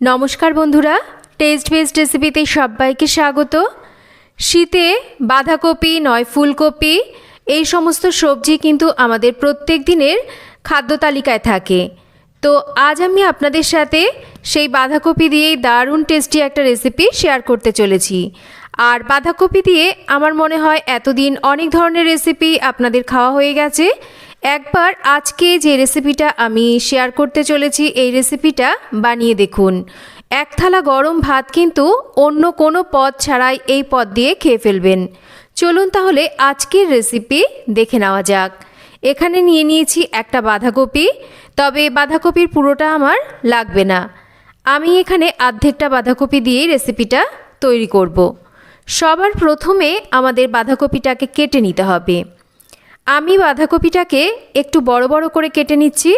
নমস্কার বন্ধুরা test best রেসিপিতে সবাইকে স্বাগত। শীতে বাঁধাকপি, নয় ফুলকপি, এই সমস্ত সবজি কিন্তু আমাদের প্রত্যেক দিনের খাদ্য তালিকায় থাকে। তো আজ আমি আপনাদের সাথে সেই বাঁধাকপি দিয়েই দারুণ টেস্টি একটা রেসিপি শেয়ার করতে চলেছি। আর বাঁধাকপি দিয়ে আমার মনে হয় এতদিন অনেক ধরনের রেসিপি আপনাদের খাওয়া হয়ে গেছে। একবার আজকে যে রেসিপিটা আমি শেয়ার করতে চলেছি, এই রেসিপিটা বানিয়ে দেখুন। এক থালা গরম ভাত কিন্তু অন্য কোনো পদ ছাড়াই এই পদ দিয়ে খেয়ে ফেলবেন। চলুন তাহলে আজকের রেসিপি দেখে নেওয়া যাক। এখানে নিয়ে নিয়েছি একটা বাঁধাকপি, তবে বাঁধাকপির পুরোটা আমার লাগবে না। আমি এখানে আর্ধেকটা বাঁধাকপি দিয়েই রেসিপিটা তৈরি করব। সবার প্রথমে আমাদের বাঁধাকপিটাকে কেটে নিতে হবে। আমি বাঁধাকপিটাকে একটু বড় বড় করে কেটে নিচ্ছি।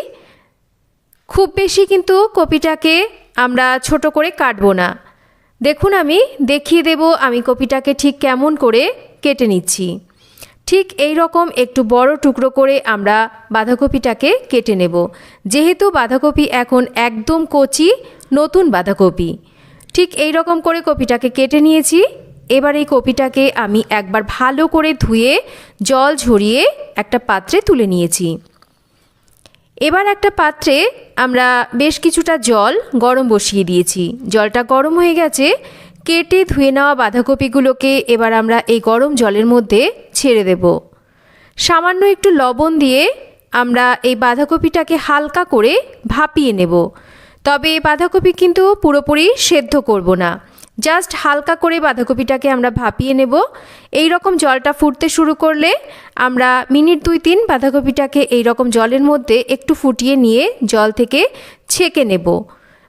খুব বেশি কিন্তু কপিটাকে আমরা ছোট করে কাটবো না। দেখুন আমি, দেখিয়ে দেব আমি কপিটাকে ঠিক কেমন করে কেটে নিচ্ছি। ঠিক এই রকম একটু বড় টুকরো করে আমরা বাঁধাকপিটাকে কেটে নেব। যেহেতু বাঁধাকপি এখন একদম কচি, নতুন বাঁধাকপি। ঠিক এই রকম করে কপিটাকে কেটে নিয়েছি। এবার এই কপিটাকে আমি একবার ভালো করে ধুয়ে জল ঝরিয়ে একটা পাত্রে তুলে নিয়েছি। এবার একটা পাত্রে আমরা বেশ কিছুটা জল গরম বসিয়ে দিয়েছি। জলটা গরম হয়ে গেছে, কেটে ধুয়ে নেওয়া বাঁধাকপিগুলোকে এবার আমরা এই গরম জলের মধ্যে ছেড়ে দেব। সামান্য একটু লবণ দিয়ে আমরা এই বাঁধাকপিটাকে হালকা করে ভাপিয়ে নেব। তবে এই বাঁধাকপি কিন্তু পুরোপুরি সেদ্ধ করব না। জাস্ট হালকা করে বাঁধাকপিটাকে আমরা ভাপিয়ে নেব। এই রকম জলটা ফুটতে শুরু করলে আমরা মিনিট দুই তিন বাঁধাকপিটাকে এই রকম জলের মধ্যে একটু ফুটিয়ে নিয়ে জল থেকে ছেঁকে নেব।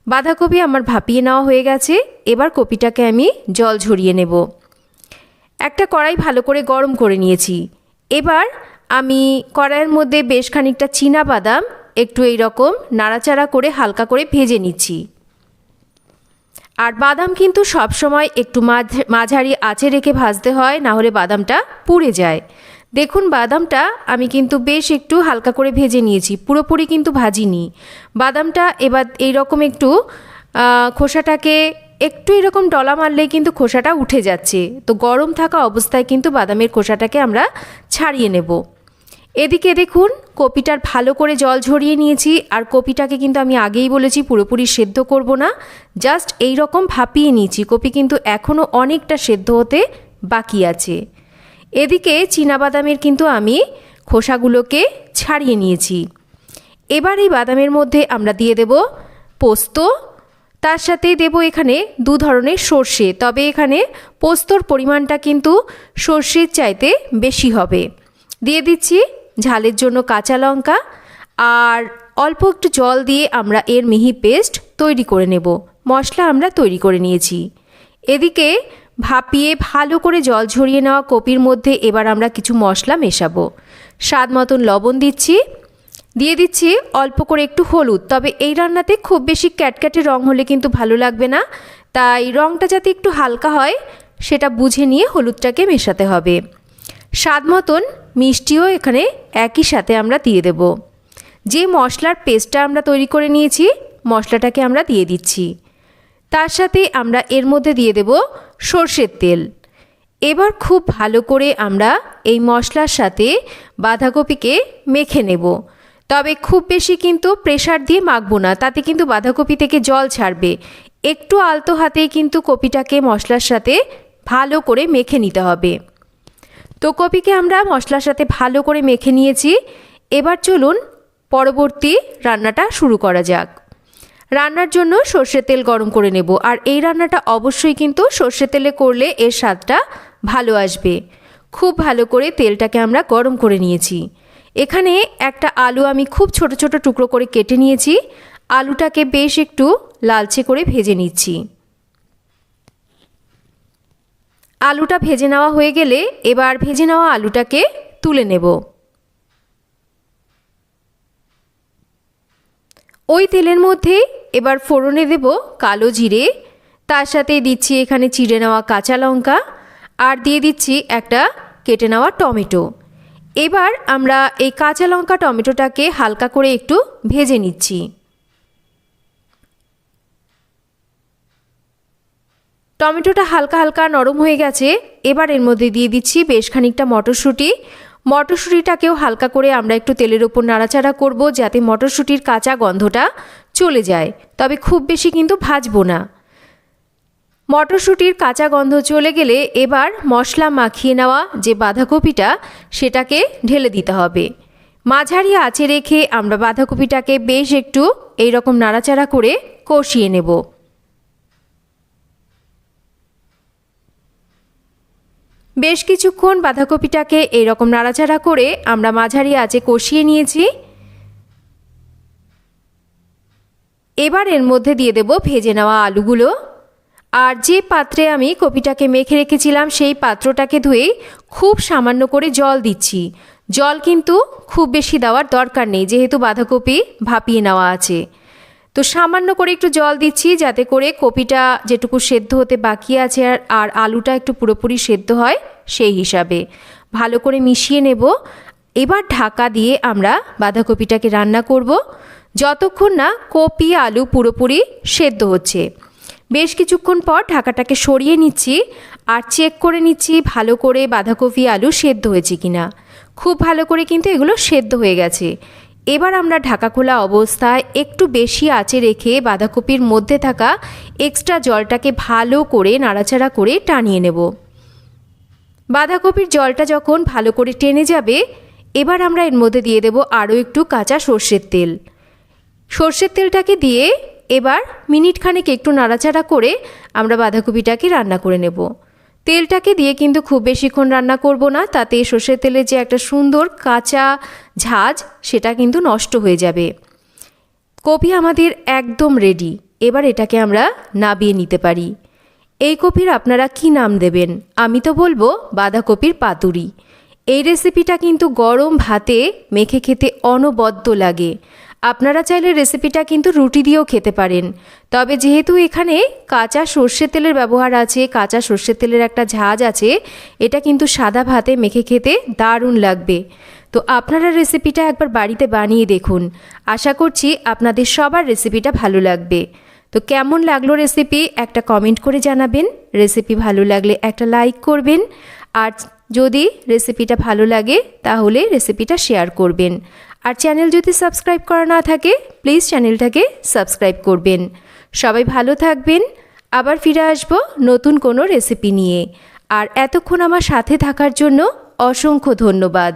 বাঁধাকপি আমার ভাপিয়ে নেওয়া হয়ে গেছে। এবার কপিটাকে আমি জল ঝরিয়ে নেব। একটা কড়াই ভালো করে গরম করে নিয়েছি। এবার আমি কড়াইয়ের মধ্যে বেশ খানিকটা চীনা বাদাম একটু এই রকম নাড়াচাড়া করে হালকা করে ভেজে নিচ্ছি। আর বাদাম কিন্তু সবসময় একটু মাঝ, মাঝারি আঁচে রেখে ভাজতে হয়, না হলে বাদামটা পুড়ে যায়। দেখুন, বাদামটা আমি কিন্তু বেশ একটু হালকা করে ভেজে নিয়েছি, পুরোপুরি কিন্তু ভাজিনি। বাদামটা এবার এই রকম একটু খোসাটাকে একটু এরকম ডলা মারলেই কিন্তু খোসাটা উঠে যাচ্ছে। তো গরম থাকা অবস্থায় কিন্তু বাদামের খোসাটাকে আমরা ছাড়িয়ে নেব। এদিকে দেখুন, কপিটার ভালো করে জল ঝরিয়ে নিয়েছি, আর কপিটাকে কিন্তু আমি আগেই বলেছি পুরোপুরি সেদ্ধ করব না। জাস্ট এই রকম ভাপিয়ে নিয়েছি, কপি কিন্তু এখনও অনেকটা সেদ্ধ হতে বাকি আছে। এদিকে বাদামের কিন্তু আমি খোসাগুলোকে ছাড়িয়ে নিয়েছি। এবার এই বাদামের মধ্যে আমরা দিয়ে দেব পোস্ত। তার সাথেই দেব এখানে দু ধরনের সর্ষে, তবে এখানে পোস্তর পরিমাণটা কিন্তু সর্ষের চাইতে বেশি হবে। দিয়ে দিচ্ছি ঝালের জন্য কাঁচা লঙ্কা আর অল্প একটু জল দিয়ে আমরা এর মিহি পেস্ট তৈরি করে নেব। মশলা আমরা তৈরি করে নিয়েছি। এদিকে ভাপিয়ে ভালো করে জল ঝরিয়ে নেওয়া কপির মধ্যে এবার আমরা কিছু মশলা মেশাবো। স্বাদ মতন লবণ দিচ্ছি। দিয়ে দিচ্ছি অল্প করে একটু হলুদ, তবে এই রান্নাতে খুব বেশি ক্যাটক্যাটে রং হলে কিন্তু ভালো লাগবে না। তাই রংটা যাতে একটু হালকা হয়, সেটা বুঝে নিয়ে হলুদটাকে মেশাতে হবে। স্বাদ মতন মিষ্টিও এখানে একই সাথে আমরা দিয়ে দেব। যে মশলার পেস্টটা আমরা তৈরি করে নিয়েছি, মশলাটাকে আমরা দিয়ে দিচ্ছি। তার সাথে আমরা এর মধ্যে দিয়ে দেব সর্ষের তেল। এবার খুব ভালো করে আমরা এই মশলার সাথে বাঁধাকপিকে মেখে নেব। তবে খুব বেশি কিন্তু প্রেশার দিয়ে মাখবো না, তাতে কিন্তু বাঁধাকপি থেকে জল ছাড়বে। একটু আলতো হাতেই কিন্তু কপিটাকে মশলার সাথে ভালো করে মেখে নিতে হবে। তো কপিকে আমরা মশলার সাথে ভালো করে মেখে নিয়েছি। এবার চলুন পরবর্তী রান্নাটা শুরু করা যাক। রান্নার জন্য সর্ষের তেল গরম করে নেব, আর এই রান্নাটা অবশ্যই কিন্তু সর্ষের তেলে করলে এর স্বাদটা ভালো আসবে। খুব ভালো করে তেলটাকে আমরা গরম করে নিয়েছি। এখানে একটা আলু আমি খুব ছোট ছোট টুকরো করে কেটে নিয়েছি। আলুটাকে বেশ একটু লালচে করে ভেজে নিচ্ছি। আলুটা ভেজে নেওয়া হয়ে গেলে এবার ভেজে নেওয়া আলুটাকে তুলে নেব। ওই তেলের মধ্যে এবার ফোড়নে দেব কালো জিরে, তার সাথে দিচ্ছি এখানে চিড়ে নেওয়া কাঁচা লঙ্কা আর দিয়ে দিচ্ছি একটা কেটে নেওয়া টমেটো। এবার আমরা এই কাঁচা লঙ্কা টমেটোটাকে হালকা করে একটু ভেজে নিচ্ছি। টমেটোটা হালকা হালকা নরম হয়ে গেছে। এবার এর মধ্যে দিয়ে দিচ্ছি বেশ খানিকটা মটরশুঁটি। মটরশুঁটিটাকেও হালকা করে আমরা একটু তেলের ওপর নাড়াচাড়া করব যাতে মটরশুঁটির কাঁচা গন্ধটা চলে যায়। তবে খুব বেশি কিন্তু ভাজবো না। মটরশুঁটির কাঁচা গন্ধ চলে গেলে এবার মশলা মাখিয়ে নেওয়া যে বাঁধাকপিটা, সেটাকে ঢেলে দিতে হবে। মাঝারি আঁচে রেখে আমরা বাঁধাকপিটাকে বেশ একটু এই রকম নাড়াচাড়া করে কষিয়ে নেব। বেশ কিছুক্ষণ বাঁধাকপিটাকে এইরকম নাড়াচাড়া করে আমরা মাঝারি আঁচে কষিয়ে নিয়েছি। এবার এর মধ্যে দিয়ে দেব ভেজে নেওয়া আলুগুলো। আর যে পাত্রে আমি কপিটাকে মেখে রেখেছিলাম, সেই পাত্রটাকে ধুয়ে খুব সামান্য করে জল দিচ্ছি। জল কিন্তু খুব বেশি দেওয়ার দরকার নেই, যেহেতু বাঁধাকপি ভাপিয়ে নেওয়া আছে। তো সামান্য করে একটু জল দিচ্ছি যাতে করে কপিটা যেটুকু সেদ্ধ হতে বাকি আছে আর আলুটা একটু পুরোপুরি সেদ্ধ হয় সেই হিসাবে। ভালো করে মিশিয়ে নেব। এবার ঢাকা দিয়ে আমরা বাঁধাকপিটাকে রান্না করব। যতক্ষণ না কপি, আলু পুরোপুরি সেদ্ধ হচ্ছে। বেশ কিছুক্ষণ পর ঢাকাটাকে সরিয়ে নিচ্ছি আর চেক করে নিচ্ছি ভালো করে বাঁধাকপি, আলু সেদ্ধ হয়েছে কিনা। খুব ভালো করে কিন্তু এগুলো সেদ্ধ হয়ে গেছে। এবার আমরা ঢাকা খোলা অবস্থায় একটু বেশি আঁচে রেখে বাঁধাকপির মধ্যে থাকা এক্সট্রা জলটাকে ভালো করে নাড়াচাড়া করে টানিয়ে নেব। বাঁধাকপির জলটা যখন ভালো করে টেনে যাবে, এবার আমরা এর মধ্যে দিয়ে দেব আরও একটু কাঁচা সর্ষের তেল। সর্ষের তেলটাকে দিয়ে এবার মিনিট খানেক একটু নাড়াচাড়া করে আমরা বাঁধাকপিটাকে রান্না করে নেব। তেলটাকে দিয়ে কিন্তু খুব বেশিক্ষণ রান্না করব না, তাতে সর্ষের তেলের যে একটা সুন্দর কাঁচা ঝাঁজ, সেটা কিন্তু নষ্ট হয়ে যাবে। কপি আমাদের একদম রেডি এবার এটাকে আমরা নাবিয়ে নিতে পারি। এই কপির আপনারা কি নাম দেবেন? আমি তো বলব বাঁধাকপির পাতুরি। এই রেসিপিটা কিন্তু গরম ভাতে মেখে খেতে অনবদ্য লাগে। আপনারা চাইলে রেসিপিটা কিন্তু রুটি দিয়েও খেতে পারেন। তবে যেহেতু এখানে কাঁচা সর্ষের তেলের ব্যবহার আছে, কাঁচা সর্ষের তেলের একটা ঝাঁজ আছে, এটা কিন্তু সাদা ভাতে মেখে খেতে দারুণ লাগবে। তো আপনারা রেসিপিটা একবার বাড়িতে বানিয়ে দেখুন। আশা করছি আপনাদের সবার রেসিপিটা ভালো লাগবে। তো কেমন লাগল রেসিপি একটা কমেন্ট করে জানাবেন। রেসিপি ভালো লাগলে একটা লাইক করবেন। আর যদি রেসিপিটা ভালো লাগে, তাহলে রেসিপিটা শেয়ার করবেন। আর চ্যানেল যদি সাবস্ক্রাইব করা না থাকে প্লিজ চ্যানেলটাকে সাবস্ক্রাইব করবেন। সবাই ভালো থাকবেন। আবার ফিরে আসব নতুন কোনো রেসিপি নিয়ে। আর এতক্ষণ আমার সাথে থাকার জন্য অসংখ্য ধন্যবাদ।